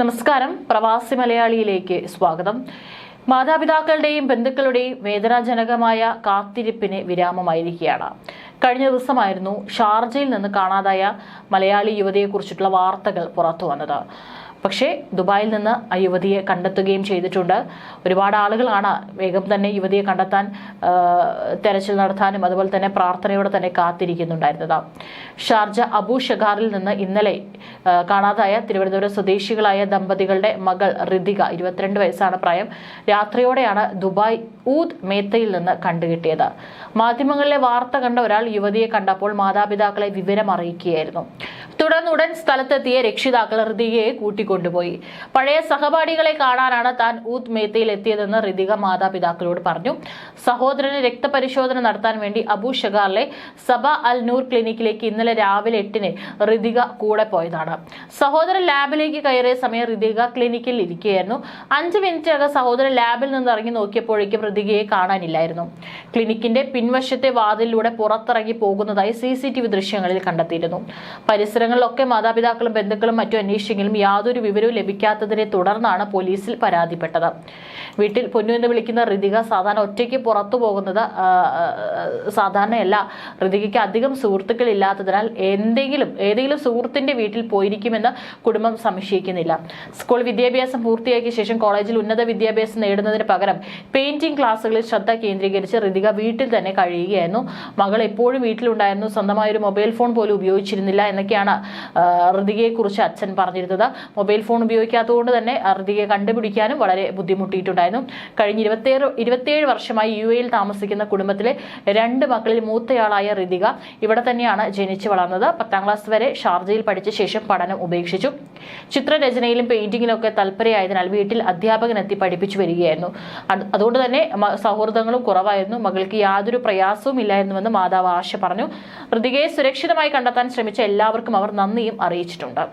നമസ്കാരം. പ്രവാസി മലയാളിയിലേക്ക് സ്വാഗതം. മാതാപിതാക്കളുടെയും ബന്ധുക്കളുടെയും വേദനാജനകമായ കാത്തിരിപ്പിന് വിരാമമായിരിക്കുകയാണ്. കഴിഞ്ഞ ദിവസമായിരുന്നു ഷാർജയിൽ നിന്ന് കാണാതായ മലയാളി യുവതിയെക്കുറിച്ചിട്ടുള്ള വാർത്തകൾ പുറത്തു വന്നത് പക്ഷേ ദുബായിൽ നിന്ന് ആ യുവതിയെ കണ്ടെത്തുകയും ചെയ്തിട്ടുണ്ട്. ഒരുപാട് ആളുകളാണ് വേഗം തന്നെ യുവതിയെ കണ്ടെത്താൻ തെരച്ചിൽ നടത്താനും അതുപോലെ തന്നെ പ്രാർത്ഥനയോടെ തന്നെ കാത്തിരിക്കുന്നുണ്ടായിരുന്നത്. ഷാർജ അബു ഷഗാറിൽ നിന്ന് ഇന്നലെ കാണാതായ തിരുവനന്തപുരം സ്വദേശികളായ ദമ്പതികളുടെ മകൾ ഋതിക ഇരുപത്തിരണ്ട് വയസ്സാണ് പ്രായം. രാത്രിയോടെയാണ് ദുബായ് ഊദ് മേത്തയിൽ നിന്ന് കണ്ടുകിട്ടിയത്. മാധ്യമങ്ങളിലെ വാർത്ത കണ്ട ഒരാൾ യുവതിയെ കണ്ടപ്പോൾ മാതാപിതാക്കളെ വിവരം അറിയിക്കുകയായിരുന്നു തുടർന്ന് ഉടൻ സ്ഥലത്തെത്തിയ രക്ഷിതാക്കൾ ഋതികയെ കൂട്ടിക്കൊണ്ടുപോയി. പഴയ സഹപാഠികളെ കാണാനാണ് താൻ ഊത്ത് മേത്തയിൽ എത്തിയതെന്ന് ഋതിക മാതാപിതാക്കളോട് പറഞ്ഞു. സഹോദരന് രക്തപരിശോധന നടത്താൻ വേണ്ടി അബു ഷഗാറിലെ സബ അൽ നൂർ ക്ലിനിക്കിലേക്ക് ഇന്നലെ രാവിലെ എട്ടിന് ഋതിക കൂടെ പോയതാണ്. സഹോദരൻ ലാബിലേക്ക് കയറിയ സമയം ഋതിക ക്ലിനിക്കിൽ ഇരിക്കുകയായിരുന്നു അഞ്ച് മിനിറ്റിനകം സഹോദരൻ ലാബിൽ നിന്ന് ഇറങ്ങി നോക്കിയപ്പോഴേക്കും ഋതികയെ കാണാനില്ലായിരുന്നു. ക്ലിനിക്കിന്റെ പിൻവശത്തെ വാതിലിലൂടെ പുറത്തിറങ്ങി പോകുന്നതായി സി ദൃശ്യങ്ങളിൽ കണ്ടെത്തിയിരുന്നു. പരിസരങ്ങളിലൊക്കെ മാതാപിതാക്കളും ബന്ധുക്കളും മറ്റും അന്വേഷിച്ചെങ്കിലും യാതൊരു വിവരവും ലഭിക്കാത്തതിനെ തുടർന്നാണ് പോലീസിൽ പരാതിപ്പെട്ടത്. വീട്ടിൽ പൊന്നു എന്ന് വിളിക്കുന്ന ഋതിക സാധാരണ ഒറ്റയ്ക്ക് പുറത്തു പോകുന്നത് സാധാരണയല്ല. ഋതികയ്ക്ക് അധികം സുഹൃത്തുക്കൾ ഇല്ലാത്തതിനാൽ എന്തെങ്കിലും ഏതെങ്കിലും സുഹൃത്തിന്റെ വീട്ടിൽ പോയിരിക്കുമെന്ന് കുടുംബം സംശയിക്കുന്നില്ല. സ്കൂൾ വിദ്യാഭ്യാസം പൂർത്തിയാക്കിയ ശേഷം കോളേജിൽ ഉന്നത വിദ്യാഭ്യാസം നേടുന്നതിന് പകരം പെയിന്റിംഗ് ക്ലാസ്സുകളിൽ ശ്രദ്ധ കേന്ദ്രീകരിച്ച് ഋതിക വീട്ടിൽ തന്നെ കഴിയുകയായിരുന്നു. മകൾ എപ്പോഴും വീട്ടിലുണ്ടായിരുന്നു. സ്വന്തമായ ഒരു മൊബൈൽ ഫോൺ പോലും ഉപയോഗിച്ചിരുന്നില്ല എന്നൊക്കെയാണ് ഋതികയെക്കുറിച്ച് അച്ഛൻ പറഞ്ഞിരുന്നത്. മൊബൈൽ ഫോൺ ഉപയോഗിക്കാത്തതുകൊണ്ട് തന്നെ ഋതികയെ കണ്ടുപിടിക്കാനും വളരെ ബുദ്ധിമുട്ടിയിട്ടുണ്ടായിരുന്നു. കഴിഞ്ഞ ഇരുപത്തിയേഴ് ഇരുപത്തിയേഴ് വർഷമായി യു എയിൽ താമസിക്കുന്ന കുടുംബത്തിലെ രണ്ട് മക്കളിൽ മൂത്തയാളായ ഋതിക ഇവിടെ തന്നെയാണ് ജനിച്ചു വളർന്നത്. പത്താം ക്ലാസ് വരെ ഷാർജയിൽ പഠിച്ച ശേഷം പഠനം ഉപേക്ഷിച്ചു. ചിത്രരചനയിലും പെയിന്റിങ്ങിലും ഒക്കെ തൽപരയായതിനാൽ വീട്ടിൽ അധ്യാപകനെത്തി പഠിപ്പിച്ചു വരികയായിരുന്നു. അതുകൊണ്ട് തന്നെ സൗഹൃദങ്ങളും കുറവായിരുന്നു. മകൾക്ക് യാതൊരു പ്രയാസവും ഇല്ലായിരുന്നുവെന്ന് മാതാവ് ആശ പറഞ്ഞു. ഋതികയെ സുരക്ഷിതമായി കണ്ടെത്താൻ ശ്രമിച്ച എല്ലാവർക്കും അവർ നന്ദിയും അറിയിച്ചിട്ടുണ്ട്.